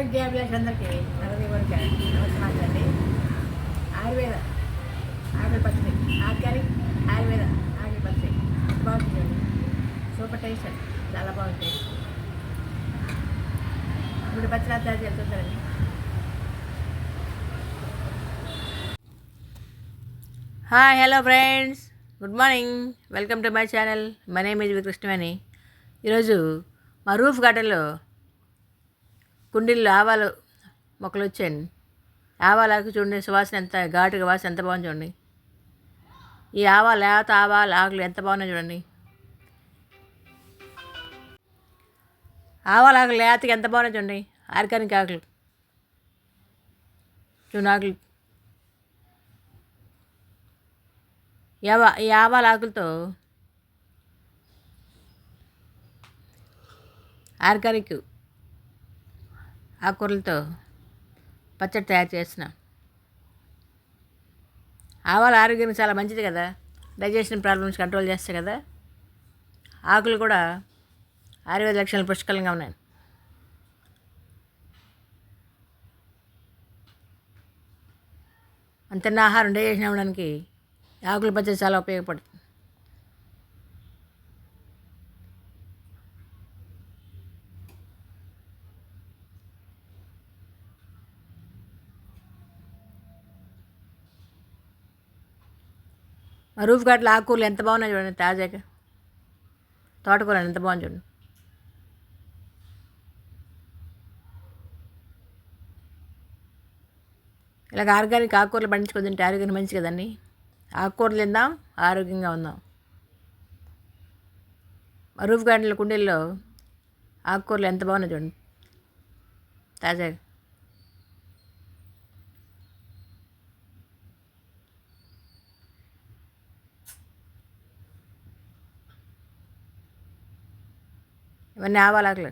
ఆరోగ్యాభిలాషులందరికీ వరకు నమస్కారం అండి ఆయుర్వేద ఆకుల పచ్చడి ఆర్గానిక్ ఆయుర్వేద ఆకుల పచ్చడి బాగుంటుందండి సూపర్ టేస్ట్ అండి. చాలా బాగుంటుంది ఇప్పుడు పచ్చడి తయారు చేస్తుంటారండి hi hello friends. Good morning. Welcome to my channel. My name V Krishnaveni ఈరోజు మా రూఫ్ గార్డెన్లో కుండీల్లో ఆవాలు మొక్కలు వచ్చాయండి. ఆవాలకు చూడండి సువాసన ఎంత ఘాటుగా వాసన ఎంత బాగుంది చూడండి. ఈ ఆవా లేత ఆవాలు ఆకులు ఎంత బాగున్నాయి చూడండి. ఆవాల ఆకులు లేతకి ఎంత బాగున్నాయి చూడండి. ఆర్గానిక్ ఆకులు. చూడండి ఆకులు. ఈ ఈ ఆవాల ఆకులతో ఆర్గానిక్ ఆకుకూరలతో పచ్చడి తయారు చేసిన ఆవాల ఆరోగ్యానికి చాలా మంచిది కదా. డైజెషన్ ప్రాబ్లమ్స్ కంట్రోల్ చేస్తాయి కదా. ఆకులు కూడా ఆయుర్వేద లక్షణాలు పుష్కలంగా ఉన్నాయి. అంతన్న ఆహారం డైజెషన్ అవ్వడానికి ఆకుల పచ్చడి చాలా ఉపయోగపడుతుంది. మా రూఫ్ గార్డ్లో ఆకుకూరలు ఎంత బాగున్నాయి చూడండి తాజాగా. తోటకూర ఎంత బాగుంది చూడండి. ఇలాగ ఆర్గానిక్ ఆకుకూరలు పండించుకొని తింటే ఆరోగ్యం మంచి కదండి. ఆకుకూరలు తిందాం ఆరోగ్యంగా ఉందాం. రూఫ్ గార్డెన్ల కుండీల్లో ఆకుకూరలు ఎంత బాగున్నాయి చూడండి తాజాగా. ఇవన్నీ ఆవాలాకులు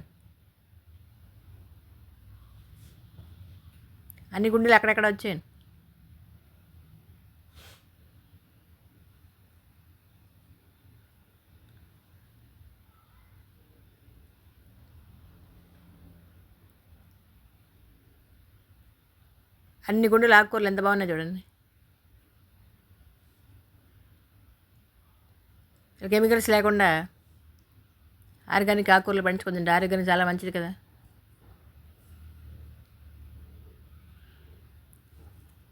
అన్ని గుండెలు అక్కడెక్కడ వచ్చాయి అన్ని గుండెలు ఆకుకూరలు ఎంత బాగున్నాయి చూడండి. కెమికల్స్ లేకుండా ఆర్గానిక్ ఆకుకూరలు పండించుకుంటుంటే ఆరోగ్యానికి చాలా మంచిది కదా.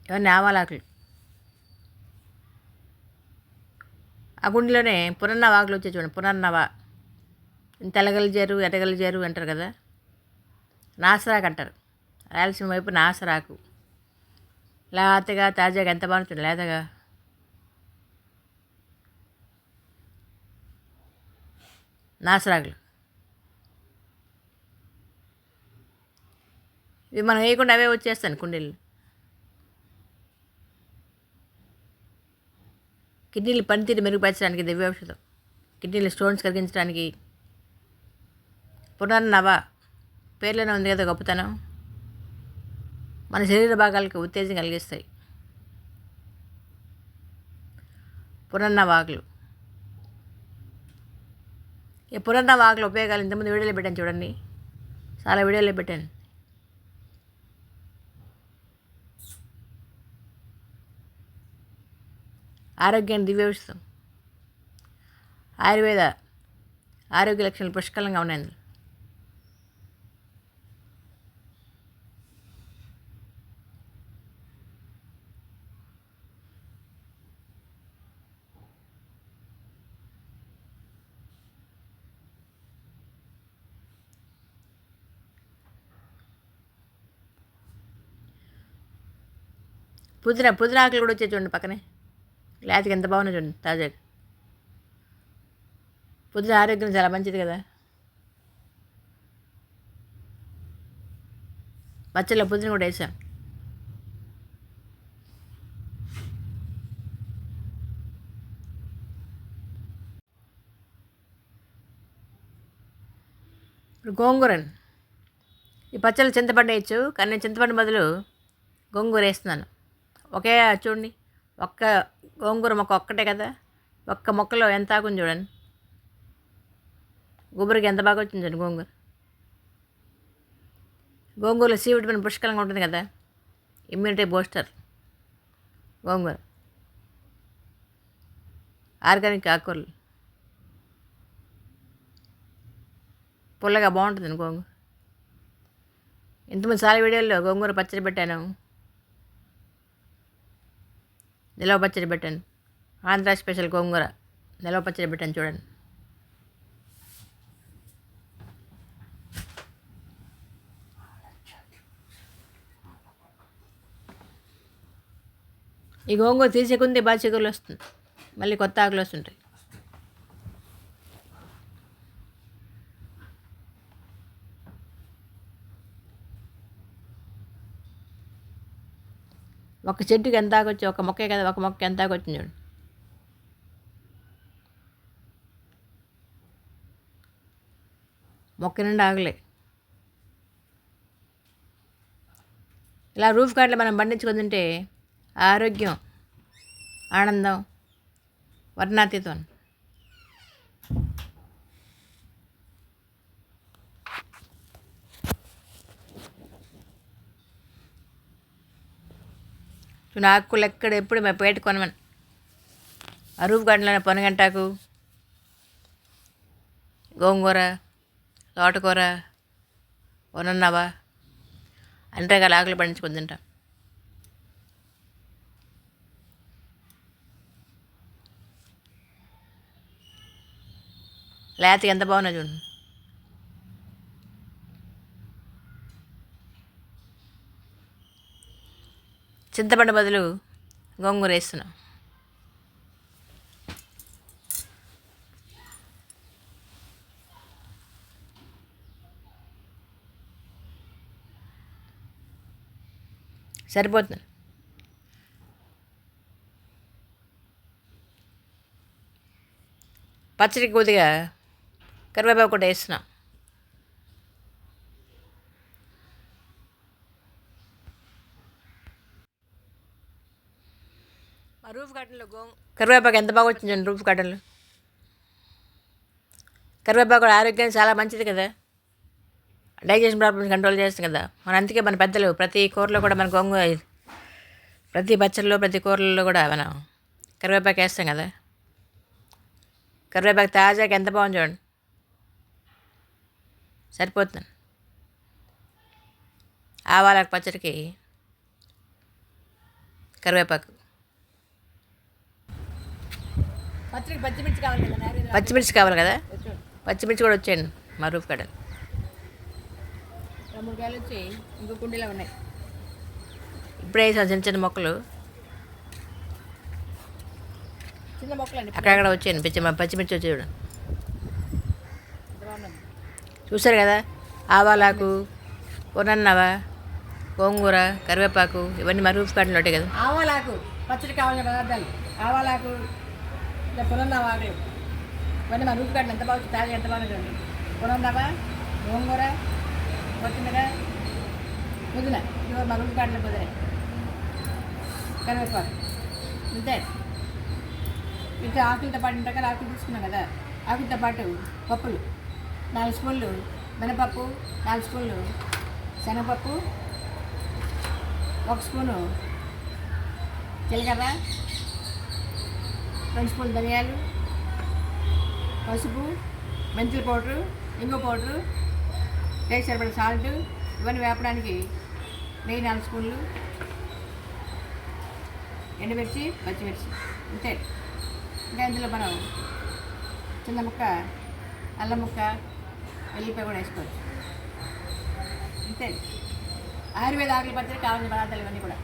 ఇవన్నీ ఆవాలాకులు ఆ గుండెలోనే పునర్నవ ఆకులు వచ్చే చూడండి పునర్నవ తెల్లగలిజారు ఎటగలిజారు అంటారు కదా. నాసరాకు అంటారు. రాయలసీమ వైపు నాసరాకు. లేతగా తాజాగా ఎంత బాగుంటుంది లేతగా. నాసరాకులు. ఇవి మనం వేయకుండా అవే వచ్చేస్తాను కుండీలు. కిడ్నీలు పనితీరు మెరుగుపరచడానికి దివ్య ఔషధం కిడ్నీలు స్టోన్స్ కరిగించడానికి పునర్నవ పేర్లోనే ఉంది కదా గొప్పతనం. మన శరీర భాగాలకు ఉత్తేజం కలిగిస్తాయి. పునర్నవాకులు. ఈ వాకుల ఉపయోగాలు ఇంతకుముందు వీడియోలో పెట్టాను చూడండి. చాలా వీడియోలో పెట్టాను. ఆరోగ్యాన్ని దివ్య ఔషధం ఆయుర్వేద ఆరోగ్య లక్షణాలు పుష్కలంగా ఉన్నాయి అందులో. పుదీనా పుదీనా ఆకులు కూడా వచ్చే చూడండి పక్కనే. లేతకి ఎంత బాగున్నా చూడండి తాజాగా పుదీనా ఆరోగ్యం చాలా మంచిది కదా. పచ్చళ్ళ పుదీన కూడా వేసాం. ఇప్పుడు గోంగూరని. ఈ పచ్చళ్ళు చింతపండు వేయచ్చు కానీ నేను చింతపండు బదులు గోంగూర వేస్తున్నాను. ఒకే చూడండి. ఒక్క గోంగూర మొక్క ఒక్కటే కదా? ఒక్క మొక్కలో ఎంత ఆకుంది చూడండి. గుబురికి ఎంత బాగా వచ్చింది చూడండి గోంగూర. గోంగూరలో సి విటమిన్ పుష్కలంగా ఉంటుంది కదా? Immunity booster. గోంగూర. ఆర్గానిక్ ఆకుకూరలు. పుల్లగా బాగుంటుంది గోంగూర. ఇంతమంది చాలా వీడియోల్లో గోంగూర పచ్చడి పెట్టాను. నిలవ పచ్చడి పెట్టాను ఆంధ్ర స్పెషల్ గోంగూర నిలవ పచ్చడి పెట్టాను చూడండి. ఈ గోంగూర తీసేకుంది బాగా చిగురులు వస్తుంది. మళ్ళీ కొత్త ఆకులు వస్తుంటాయి. ఒక చెట్టుకి ఎంత వచ్చి ఒక మొక్కే కదా ఒక మొక్క ఎంత వచ్చింది చూడండి మొక్క నిండా ఆగలే ఇలా రూఫ్ గార్డ్లో మనం పండించుకొని తింటే ఆరోగ్యం ఆనందం వర్ణాతీతం. చూడు ఆకులు ఎక్కడ ఎప్పుడు మేము పేట కొనమని. ఆ రూఫ్ గార్డెన్లోనే పొనగంటాకు గోంగూర తోటకూర వనన్నవా అంటే రకాల ఆకులు పండించుకొని తింటాం. లేత ఎంత బాగున్నా చూడండి చింతపండు బదులు గోంగూర వేస్తున్నాం. సరిపోతుంది. పచ్చడి కొద్దిగా కరివేపాకు కూడా వేస్తున్నాం మా రూఫ్ గార్డెన్లో గో కరివేపాకు ఎంత బాగా వచ్చిందండి రూఫ్ గార్డెన్లో కరివేపాకు కూడా ఆరోగ్యానికి చాలా మంచిది కదా. డైజెషన్ ప్రాబ్లమ్స్ కంట్రోల్ చేస్తుంది కదా. మన అందుకే మన పెద్దలు ప్రతి కూరలో కూడా మన గోంగూర ప్రతి పచ్చళ్ళు ప్రతి కూరల్లో కూడా మనం కరివేపాకు వేస్తాం కదా. కరివేపాకు తాజాగా ఎంత బాగుంది చూడండి. సరిపోతుంది. ఆవాలకు పచ్చడికి కరివేపాకు పచ్చడికి పచ్చిమిర్చి కావాలి కదా పచ్చిమిర్చి కావాలి కదా? పచ్చిమిర్చి కూడా వచ్చేయండి మా రూఫ్ కాడ. ఇప్పుడే వేసాను చిన్న చిన్న మొక్కలు. చిన్న మొక్కలు అండి అక్కడక్కడ వచ్చాయండి పిచ్చి పచ్చిమిర్చి వచ్చి చూడండి చూసారు కదా? ఆవాలాకు కొనన్నవా గోంగూర కరివేపాకు ఇవన్నీ మా రూఫ్ ఉంటాయి కదా. ఆవాలాకు పచ్చడి కావాల్సిన పదార్థాలు. ఆవాలాకు ఇలా పునందావా ఆకులు ఇవన్నీ మా రూపు ఎంత బాగుంది తాగి ఎంత బాగుంటుంది పునందావా గోంగూర కొత్తిమీర పుదీనా. ఇవి మా రూపు కాడిన పుదీనా. కరివేపాకు. అంతే. ఇంకా ఆకులతో పాటు ఇంతకాల ఆకులు తీసుకున్నాం కదా. ఆకులతో పాటు పప్పులు. నాలుగు స్పూన్లు మినపప్పు నాలుగు స్పూన్లు శనగపప్పు ఒక స్పూను జీలకర్ర రెండు ధనియాలు పసుపు మెంతుల పౌడరు ఇంగు పౌడరు టేస్ట్ సరిపడ సాల్ట్ ఇవన్నీ వేపడానికి నెయ్యి నాలుగు స్పూన్లు ఎండుమిర్చి పచ్చిమిర్చి అంతే. ఇంకా ఇందులో మనం చిన్న ముక్క అల్లం ముక్క వెల్లిపాయ కూడా వేసుకోవచ్చు. అంతే. ఆయుర్వేద ఆకుల పచ్చడి కావాల్సిన పదార్థాలు ఇవన్నీ కూడా.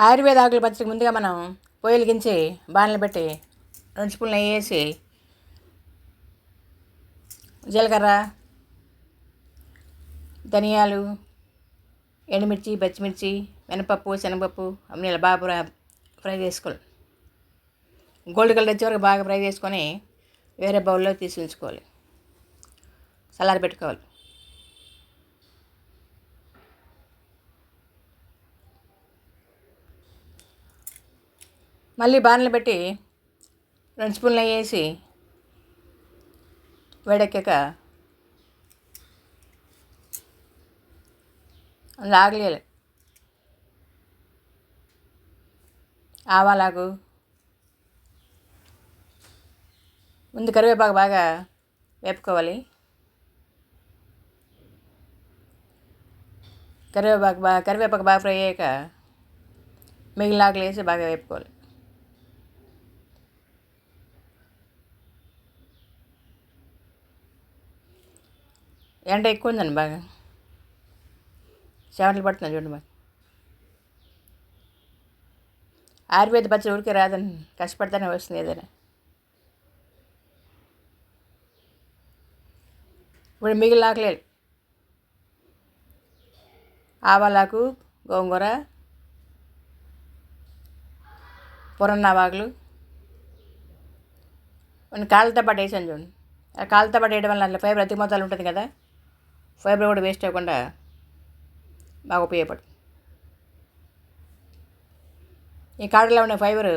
ఆయుర్వేద ఆకుల పచ్చడికి ముందుగా మనం పొయ్యిలు గించి బాణలు పెట్టి రెండు స్పూన్లు నెయ్యి వేసి జీలకర్ర ధనియాలు ఎండుమిర్చి పచ్చిమిర్చి మినపప్పు శనగపప్పు అన్నీ ఇలా బాగా ఫ్రై- చేసుకోవాలి. గోల్డ్ కలర్ వచ్చే వరకు బాగా ఫ్రై చేసుకొని వేరే బౌల్లో తీసి ఉంచుకోవాలి. సలార్ పెట్టుకోవాలి. మళ్ళీ బాణలు పెట్టి రెండు స్పూన్లు వేసి వేడెక్కాక అందులో ఆగలేదు ఆవాలాకు. ముందు కరివేపాకు బాగా వేపుకోవాలి. కరివేపాకు బాగా కరివేపాకు బాగా ఫ్రై అయ్యాక మిగిలిన ఆకులు వేసి బాగా వేపుకోవాలి. ఎండ ఎక్కువ ఉందండి బాగా. చెమటలు పడుతున్నాయి చూడండి బాగా ఆయుర్వేద పచ్చడి ఊరికే రాదని కష్టపడితేనే వస్తుంది ఏదైనా. ఇప్పుడు మిగిలిన ఆకులే ఆవాలాకు గోంగూర పురన్నావాకులు కాళ్ళతో పాటు వేసాను చూడండి. ఆ కాళ్ళతో పాటు వేయడం వల్ల అందులో ఫైబర్ అతి మొత్తాలు ఉంటుంది కదా. ఫైబర్ కూడా వేస్ట్ అవ్వకుండా బాగా ఉపయోగపడుతుంది. ఈ కాడలో ఉన్న ఫైబర్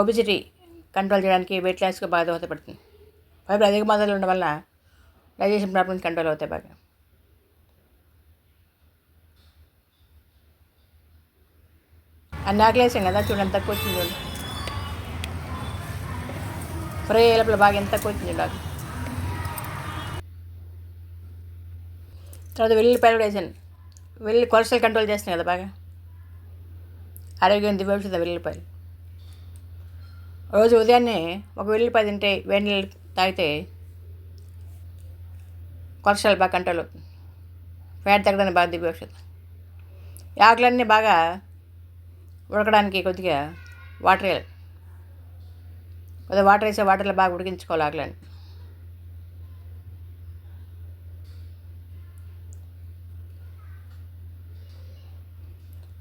ఒబిసిటీ కంట్రోల్ చేయడానికి వెయిట్ లాస్కి బాగా దోహదపడుతుంది. ఫైబర్ అధిక మాత్రలు ఉండడం వల్ల డైజెషన్ ప్రాబ్లమ్స్ కంట్రోల్ అవుతాయి బాగా. అన్ని ఆకలి కదా చూడండి తక్కువ వచ్చింది చూడండి ఫ్రై అయ్యేలోపల బాగా ఎంత తక్కువ వచ్చింది చూడాలి తర్వాత వెల్లుల్లిపాయలు కూడా వేసాను. వెల్లుల్లి కొలెస్ట్రాల్ కంట్రోల్ చేస్తున్నాయి కదా బాగా. ఆరోగ్యం దివ్యవుతుంది వెల్లుల్లిపాయలు రోజు ఉదయాన్నే ఒక వెల్లుల్లిపాయ తింటే వేడి నీళ్ళు తాగితే కొలెస్ట్రాల్ బాగా కంట్రోల్ అవుతుంది. ఫ్యాట్ తగ్గడానికి బాగా దివ్యవుతుంది ఆకులన్నీ బాగా ఉడకడానికి కొద్దిగా వాటర్ వేయాలి. కొద్దిగా వాటర్ వేసే వాటర్లో బాగా ఉడికించుకోవాలి ఆకులన్నీ.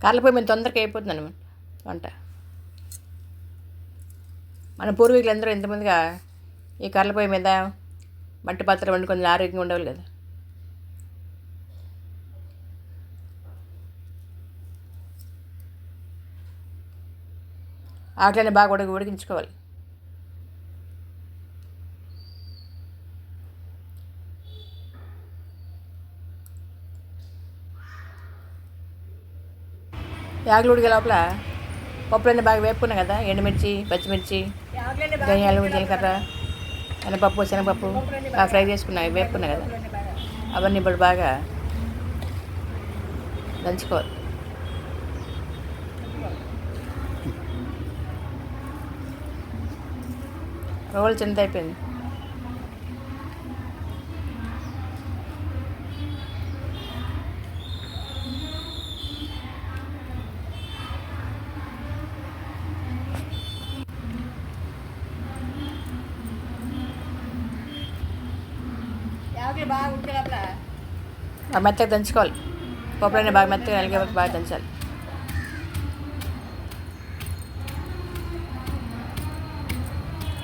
కర్రలపొయ్యి మీద తొందరగా అయిపోతుంది అనమాట వంట. మన పూర్వీకులు అందరూ ఎంతమందిగా ఈ కర్రలపోయి మీద మట్టి పాత్ర వండి కొంచెం ఆరోగ్యంగా ఉండవు కదా. ఆకులని బాగా ఉడక ఉడికించుకోవాలి. యాగలు ఉడికే లోపల పప్పులన్నీ బాగా వేపుకున్నాం కదా ఎండుమిర్చి పచ్చిమిర్చి ధనియాలు జీలకర్ర శనగపప్పు శనగపప్పు బాగా ఫ్రై చేసుకున్నాయి వేపుకున్నాయి కదా. అవన్నీ ఇప్పుడు బాగా దంచుకోవాలి. రోల్ చిన్నది అయిపోయింది యాభై బాగా ఉడికే లోపల బాగా మెత్తగా దంచుకోవాలి. పప్పులన్నీ బాగా మెత్తగా నలిగే వరకు బాగా దంచాలి.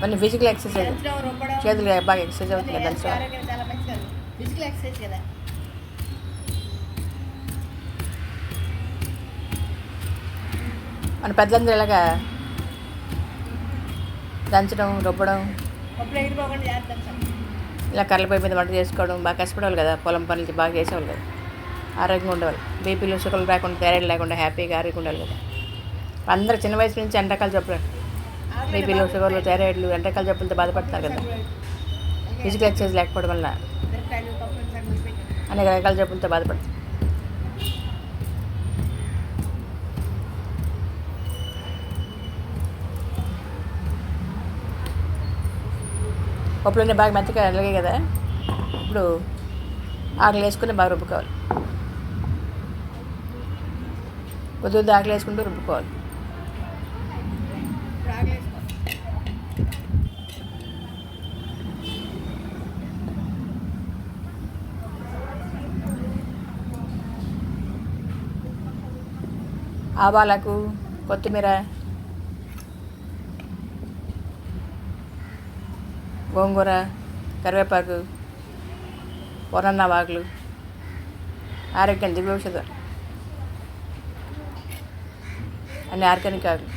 మళ్ళీ ఫిజికల్ ఎక్సర్సైజ్. చేతులు బాగా ఎక్సర్సైజ్ అవుతుంది కదా దంచడం. ఆరోగ్యం చాలా మంచిది అది. ఫిజికల్ ఎక్సర్సైజ్ కదా. మన పెద్దలందరూ ఇలాగా దంచడం రుబ్బడం. ఇలా కర్రలపై మీద వంట చేసుకోవడం బాగా కష్టపడేవాళ్ళు కదా పొలం పనులు బాగా చేసేవాళ్ళు కదా. ఆరోగ్యంగా ఉండేవాళ్ళు. బీపీలు షుగర్లు రాకుండా థైరాయిడ్ లేకుండా హ్యాపీగా ఆరోగ్యంగా ఉండాలి కదా. అందరూ చిన్న వయసు నుంచి ఎండాకాల జబ్బులు బీపీలు షుగర్లు థైరాయిడ్లు ఎండాకాల జబ్బులతో బాధపడతారు కదా. ఫిజికల్ ఎక్సర్సైజ్ లేకపోవడం వల్ల అనేక రకాల జబ్బులతో బాధపడతారు పప్పులోనే బాగా మెత్తగా అలాగే కదా. ఇప్పుడు ఆకలి వేసుకుని బాగా రుబ్బుకోవాలి. కొద్ది ఆకలి వేసుకుంటూ రుబ్బుకోవాలి. ఆవాలకు కొత్తిమీర గోంగూర కరివేపాకు పొరన్న వాకులు ఆరోగ్యం దివ్యౌషధ అన్ని ఆర్గానిక్ ఆకులు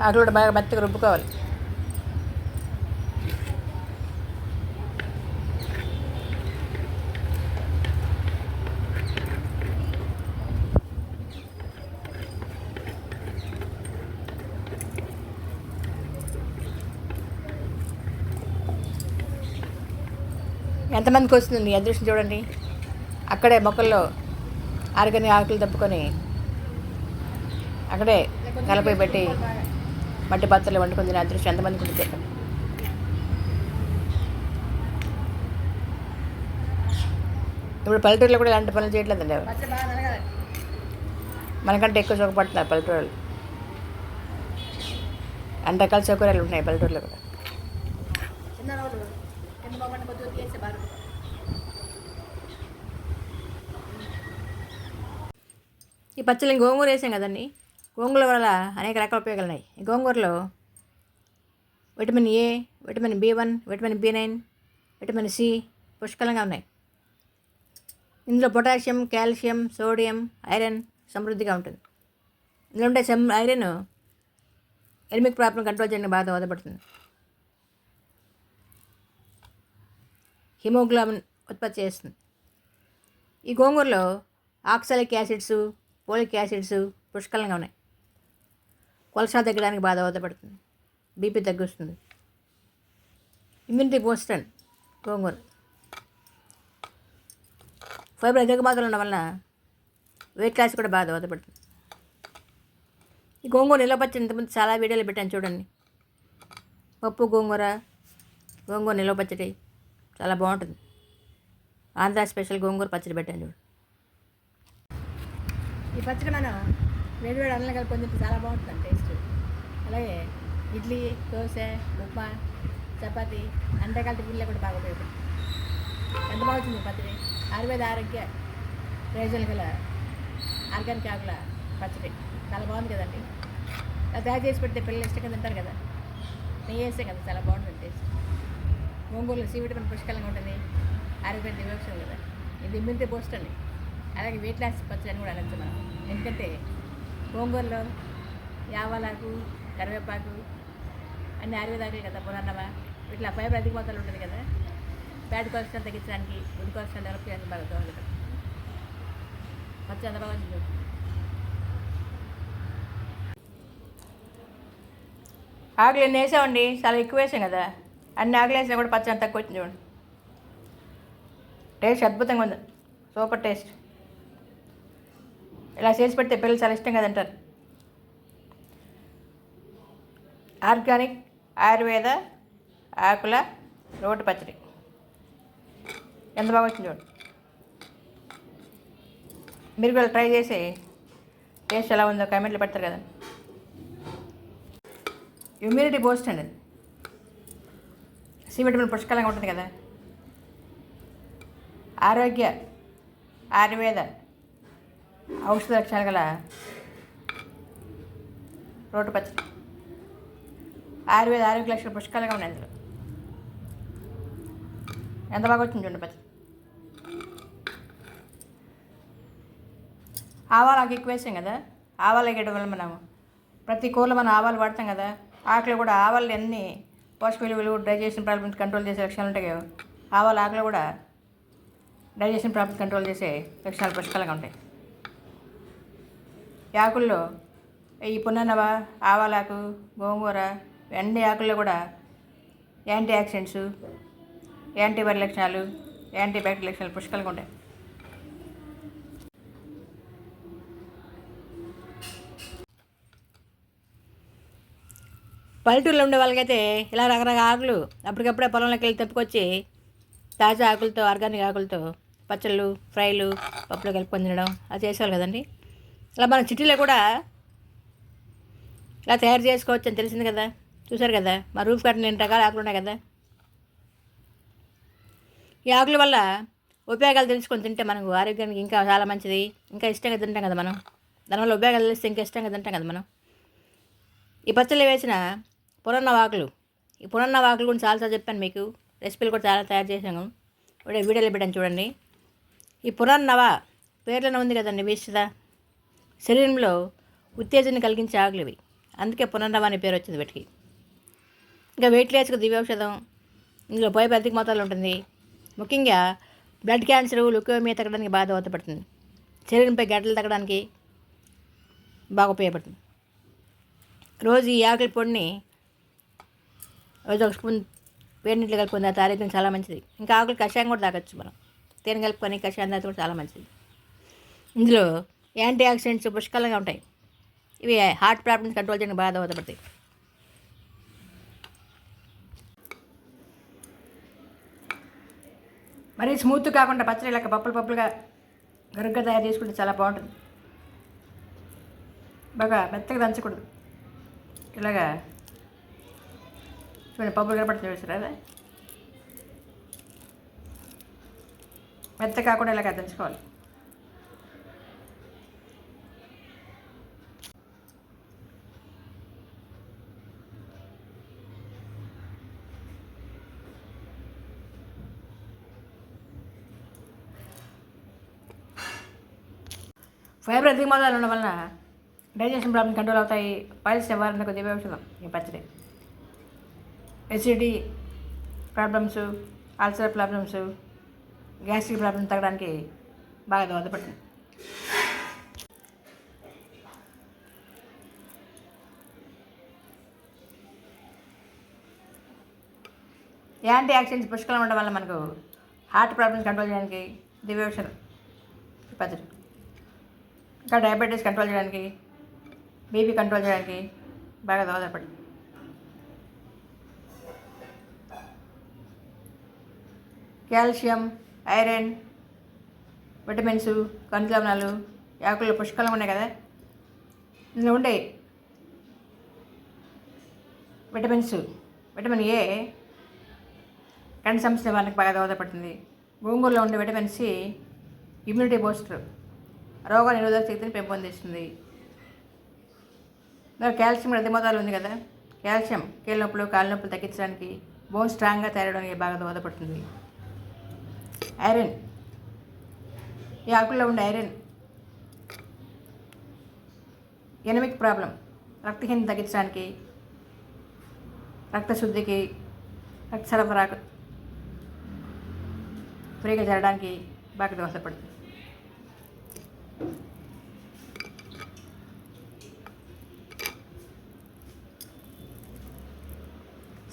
ఆకులు బాగా మెత్తగా రుబ్బుకోవాలి ఎంతమందికి వస్తుంది అదృష్టం చూడండి. అక్కడే మొక్కల్లో ఆరుగని ఆకులు తప్పుకొని అక్కడే కలపై పెట్టి మట్టి పాత్రలు వండుకొని తినే అదృష్టం. ఎంతమందికి ఉంటుంది చెప్పండి. ఇప్పుడు పల్లెటూరులో కూడా ఇలాంటి పనులు చేయట్లేదండి ఎవరు. మనకంటే ఎక్కువ సుఖపడుతున్నారు పల్లెటూరు అన్ని రకాల సౌకర్యాలు ఉన్నాయి పల్లెటూరులో కూడా చిన్న రోడ్డు కింద బాగుంటే కొద్దిగా తీసేస్తే ఈ పచ్చళ్ళని గోంగూర వేసాం కదండి గోంగూర వల్ల అనేక రకాల ఉపయోగాలు ఉన్నాయి. ఈ గోంగూరలో vitamin A vitamin B one vitamin B nine vitamin C పుష్కలంగా ఉన్నాయి. ఇందులో పొటాషియం కాల్షియం సోడియం ఐరన్ సమృద్ధిగా ఉంటుంది. ఇందులో ఉండే సెమ్ ఐరన్ ఎనిమిక్ ప్రాబ్లం కంట్రోల్ చేయడానికి బాగా దోహదపడుతుంది. హిమోగ్లోబిన్ ఉత్పత్తి చేస్తుంది. ఈ గోంగూరలో ఆక్సాలిక్ యాసిడ్స్ పోలిక్ యాసిడ్స్ పుష్కలంగా ఉన్నాయి. కొలసా తగ్గడానికి బాధ బాధపడుతుంది బీపీ తగ్గిస్తుంది. ఇమ్యూనిటీ పోస్టన్ గోంగూర. ఫైబర్ అధిక ఉండడం వలన వెయిట్ లాస్ కూడా బాగా దోహదపడుతుంది. ఈ గోంగూర నిల్వ ఇంతకుముందు చాలా వీడియోలు పెట్టాను చూడండి. పప్పు గోంగూర గోంగూర నిలవపచ్చటి చాలా బాగుంటుంది. ఆంధ్ర స్పెషల్ గోంగూర పచ్చడి పెట్టాను చూడు. ఈ పచ్చడి మనం వేడి వేడి అన్నం కలిపి పొందితే చాలా బాగుంటుంది టేస్ట్ అలాగే ఇడ్లీ దోశ ఉప్మా చపాతి అన్ని కలిపి టిఫిన్లో కూడా బాగా ఉపయోగపడుతుంది. ఎంత బాగుంటుంది ఈ పచ్చడి? ఆయుర్వేద ఆరోగ్య ప్రయోజనాలు గల ఆర్గానిక్ ఆకుల పచ్చడి. చాలా బాగుంది కదండి. అది తయారు చేసి పెడితే పిల్లలు ఇష్టంగా తింటారు కదా. నెయ్యి వేస్తే కదా చాలా బాగుంటుంది టేస్ట్ గోంగూరలో సి విటమిన్ పుష్కలంగా ఉంటుంది. ఆరోగ్యం దివ్యోక్షం కదా. ఇది ఇమ్యూనిటీ బూస్ట్ అండి. అలాగే వెయిట్ లాస్ పచ్చడి అని కూడా అనొచ్చు మనం. ఎందుకంటే గోంగూరలో యావలాకు కరివేపాకు అన్ని ఆయుర్వేదాకే కదా పురాణమా? ఇట్లా ఫైబర్ అధిక మొత్తాలు ఉంటుంది కదా. బ్యాడ్ కొలెస్ట్రాల్ తగ్గించడానికి గుడ్ కొలెస్ట్రాల్ డెవలప్ చేయడానికి బాగా దోహదపడుతుంది పచ్చడి ఎంత బాగా వచ్చింది. ఆకులు ఎన్ని వేసామండి? చాలా ఎక్కువ వేసాం కదా. అన్ని ఆకలేసినా కూడా పచ్చడి తక్కువ వచ్చింది చూడండి టేస్ట్ అద్భుతంగా ఉంది. Super taste. ఇలా చేసి పెడితే పిల్లలు చాలా ఇష్టంగా తింటారు. ఆర్గానిక్ ఆయుర్వేద ఆకుల రోటి పచ్చడి. ఎంత బాగా వచ్చింది చూడండి మీరు కూడా ట్రై చేసి టేస్ట్ ఎలా ఉందో కామెంట్లు పెడతారు కదా. ఇమ్యూనిటీ బూస్ట్ అండి సి విటమిన్ పుష్కలంగా ఉంటుంది కదా. ఆరోగ్య ఆయుర్వేద ఔషధ లక్షణాలు గల రోడ్డు పచ్చడి. ఆయుర్వేద ఆరోగ్య లక్షణాలు పుష్కలంగా ఉన్నాయి అందులో. ఎంత బాగా వచ్చింది చూడండి పచ్చడి. ఆవాలు ఆకు ఎక్కువ వేసాం కదా. ఆవాలు వేయడం వల్ల మనం ప్రతి కూరలో మనం ఆవాలు వాడతాం కదా. ఆకులు కూడా ఆవాలు అన్నీ పోషక విలువలు డైజెషన్ ప్రాబ్లమ్స్ కంట్రోల్ చేసే లక్షణాలు ఉంటాయి కదా. ఆవాల ఆకులు కూడా డైజెషన్ ప్రాబ్లమ్స్ కంట్రోల్ చేసే లక్షణాలు పుష్కలంగా ఉంటాయి. ఈ ఆకుల్లో ఈ పున్ననవ ఆవాలాకు గోంగూర అన్ని ఆకుల్లో కూడా యాంటీ ఆక్సిడెంట్స్ యాంటీవైరల్ లక్షణాలు యాంటీబ్యాక్టీరియల్ లక్షణాలు పుష్కలంగా ఉంటాయి. పల్లెటూరులో ఉండే వాళ్ళకైతే ఇలా రకరకాల ఆకులు. అప్పటికప్పుడే పొలంలోకి వెళ్ళి తెప్పుకొచ్చి తాజా ఆకులతో ఆర్గానిక్ ఆకులతో పచ్చళ్ళు ఫ్రైలు పప్పులో కలుపుకొని తినడం అది చేసేవాళ్ళు కదండి. ఇలా మన సిటీలో కూడా ఇలా తయారు చేసుకోవచ్చు అని తెలిసింది కదా. చూసారు కదా? మా రూఫ్ కట్టిన ఎన్ని రకాల ఆకులు ఉన్నాయి కదా? ఈ ఆకుల వల్ల ఉపయోగాలు తెలుసుకొని తింటే మనకు ఆరోగ్యానికి ఇంకా చాలా మంచిది. ఇంకా ఇష్టంగా తింటాం కదా మనం. దానివల్ల ఉపయోగాలు తెలిస్తే ఇంకా ఇష్టంగా తింటాం కదా మనం. ఈ పచ్చళ్ళు వేసిన పురన్న వాకులు. ఈ పురన్న వాకులు కూడా చాలాసార్లు చెప్పాను మీకు. రెసిపీలు కూడా చాలా తయారు చేశాను. ఇప్పుడు వీడియోలో పెట్టాను చూడండి. ఈ పునర్నవ పేర్లను ఉంది కదండి విశిద శరీరంలో ఉత్తేజాన్ని కలిగించే ఆకులు ఇవి. అందుకే పునర్నవ అనే పేరు వచ్చింది వీటికి. ఇంకా వెయిట్ లాస్కి దివ్యౌషధం. ఇందులో పోయే పెద్ద మొత్తాలు ఉంటుంది. ముఖ్యంగా బ్లడ్ క్యాన్సర్ లుకోమియా తగ్గడానికి బాగా దోహదపడుతుంది. శరీరంపై గడ్డలు తగ్గడానికి బాగా ఉపయోగపడుతుంది. రోజు ఈ ఆకుల పొడిని రోజు ఒక స్పూన్ వేడి నీళ్ళు కలుపుకుని అది ఆరోగ్యం చాలా మంచిది. ఇంకా ఆకులు కషాయం కూడా తాగొచ్చు మనం. తేనె కలుపుకొని కషాయం తాగితే కూడా చాలా మంచిది. ఇందులో యాంటీ ఆక్సిడెంట్స్ పుష్కలంగా ఉంటాయి. ఇవి హార్ట్ ప్రాబ్లమ్స్ కంట్రోల్ చేయడానికి బాగా దోహదపడతాయి. మరీ స్మూత్ కాకుండా పచ్చడి ఇలా పప్పులు పప్పులుగా గరుగ్గా తయారు చేసుకుంటే చాలా బాగుంటుంది. బాగా మెత్తగా దంచకూడదు. ఇలాగా చూడండి పప్పులు కనపడుతుంది చూసారా అదే. మెత్త కాకుండా ఇలా దంచుకోవాలి ఫైబర్ అధిక మొదలు ఉండడం వలన డైజెషన్ ప్రాబ్లం కంట్రోల్ అవుతాయి. పైల్స్ నివారణకు దివ్య ఔషధం ఈ పచ్చడి. Acidity problems ulcer problems gastric problems తగ్గడానికి బాగా దోహదపడుతుంది. యాంటీ ఆక్సిడెంట్స్ పుష్కలం ఉండడం వల్ల మనకు హార్ట్ ప్రాబ్లమ్స్ కంట్రోల్ చేయడానికి దివ్య ఔషధం ఇంకా డయాబెటీస్ కంట్రోల్ చేయడానికి బీపీ కంట్రోల్ చేయడానికి బాగా దోహదపడింది కాల్షియం ఐరన్ విటమిన్స్ ఖనిజలవణాలు యాకులు పుష్కలంగా ఉన్నాయి కదా? ఇందులో ఉండే విటమిన్స్ విటమిన్ ఏ కంటి సమస్య వాళ్ళకి బాగా దోహదపడుతుంది. గోంగూరలో ఉండే విటమిన్ సి ఇమ్యూనిటీ బూస్టర్ రోగ నిరోధక శక్తిని పెంపొందిస్తుంది. కాల్షియం కూడా అధిక ఉంది కదా? కాల్షియం కీళ్ళ నొప్పులు కాళ్ళ నొప్పులు తగ్గించడానికి బోన్ స్ట్రాంగ్గా తయారడానికి బాగా దోహదపడుతుంది. ఐరన్. ఈ ఆకుల్లో ఉండే ఐరన్. Endemic problem. రక్తహీనత తగ్గించడానికి రక్తశుద్ధికి రక్త సరఫరాకు ఫ్రీగా జరగడానికి బాగా దోహదపడుతుంది.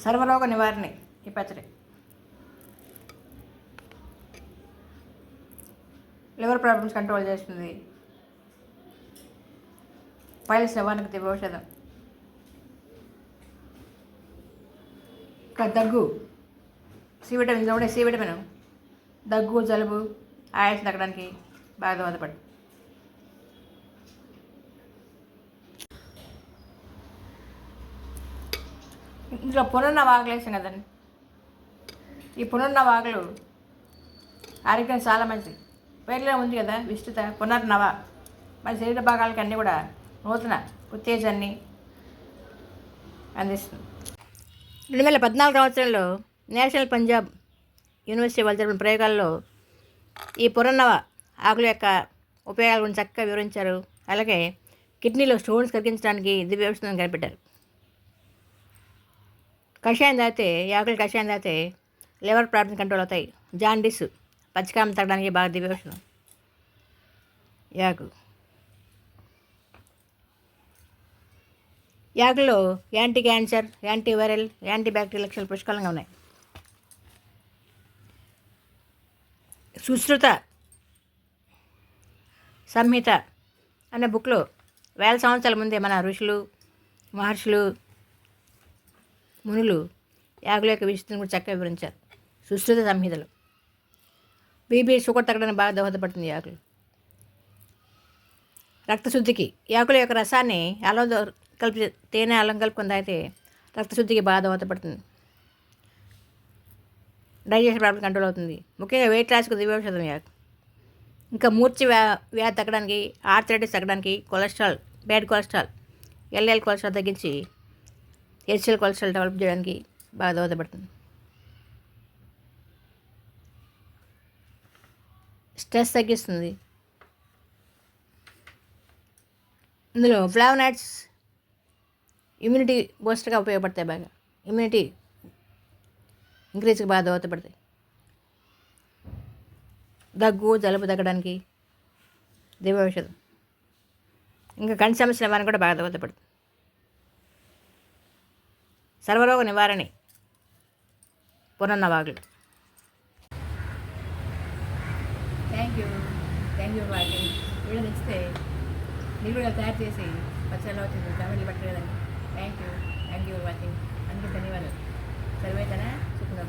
సర్వరోగ నివారణ ఈ పచ్చడి. లివర్ ప్రాబ్లమ్స్ కంట్రోల్ చేస్తుంది. పైల్స్ నివారణకు దివ్య ఔషధం. ఇంకా దగ్గు. సి విటమిన్ ఉండే సి విటమిన్. దగ్గు జలుబు ఆయాసం తగ్గడానికి బాగా దోహదపడు. ఇందులో పునర్న వాగులు వేసాం కదండి. ఈ పునర్న వాగులు ఆరోగ్యం చాలా మంచిది. పేర్లో ఉంది కదా విస్తృత. పునర్నవ మన శరీర భాగాలకి అన్నీ కూడా నూతన ఉత్తేజాన్ని అందిస్తుంది. రెండు వేల పద్నాలుగు సంవత్సరంలో నేషనల్ పంజాబ్ యూనివర్సిటీ వాళ్ళు జరిపిన ప్రయోగాల్లో ఈ పురన్నవ ఆకుల యొక్క ఉపయోగాల గురించి చక్కగా వివరించారు. అలాగే కిడ్నీలో స్టోన్స్ కరిగించడానికి దివ్య వ్యవస్థను కనిపెట్టారు. కషాయం తాగితే ఈ ఆకులు కషాయం తాగితే లివర్ ప్రాబ్లమ్స్ కంట్రోల్ అవుతాయి. జాండీస్. పచ్చికారం తగ్గడానికి బాగా దివ్య ఔషధం యాకు. యాకులో anti cancer anti viral anti bacterial లక్షణాలు పుష్కలంగా ఉన్నాయి. సుశ్రుత సంహిత అనే బుక్లో వేల సంవత్సరాల ముందే మన ఋషులు మహర్షులు మునులు యాగుల యొక్క విషయం కూడా చక్కగా వివరించారు. సుశ్రుత సంహితలు. బీపీ షుగర్ తగ్గడానికి బాగా దోహదపడుతుంది ఈ ఆకులు. రక్తశుద్ధికి ఈ ఆకుల యొక్క రసాన్ని అలం కలిపి తేనె అల్లం కలుపుకొని తాగితే రక్తశుద్ధికి బాగా దోహదపడుతుంది. డైజెషన్ ప్రాబ్లం కంట్రోల్ అవుతుంది. ముఖ్యంగా వెయిట్ లాస్కు దివ్య ఔషధం ఆకు. ఇంకా మూర్చి వ్యా వ్యాధి తగ్గడానికి ఆర్థరైటిస్ తగ్గడానికి cholesterol bad cholesterol LL cholesterol తగ్గించి హెచ్ఎల్ కొలెస్ట్రాల్ డెవలప్ చేయడానికి బాగా దోహదపడుతుంది. స్ట్రెస్ తగ్గిస్తుంది ఇందులో ఫ్లావనాట్స్ ఇమ్యూనిటీ బూస్టర్గా ఉపయోగపడతాయి బాగా. ఇమ్యూనిటీ ఇంక్రీజ్కి బాగా దోహదపడతాయి. దగ్గు జలుబు తగ్గడానికి దివ్య ఔషధం ఇంకా కంటి సమస్యల వారిని కూడా బాగా దోహదపడుతుంది. సర్వరోగ నివారణ పునర్నవాగులు. Thank you thank you walking video నచ్చితే మీరు కూడా తయారు చేసి పచ్చడిలో వచ్చింది family పట్టలేదండి thank you thank you watching అందుకే ధన్యవాదాలు. సర్వేదన సుఖంగా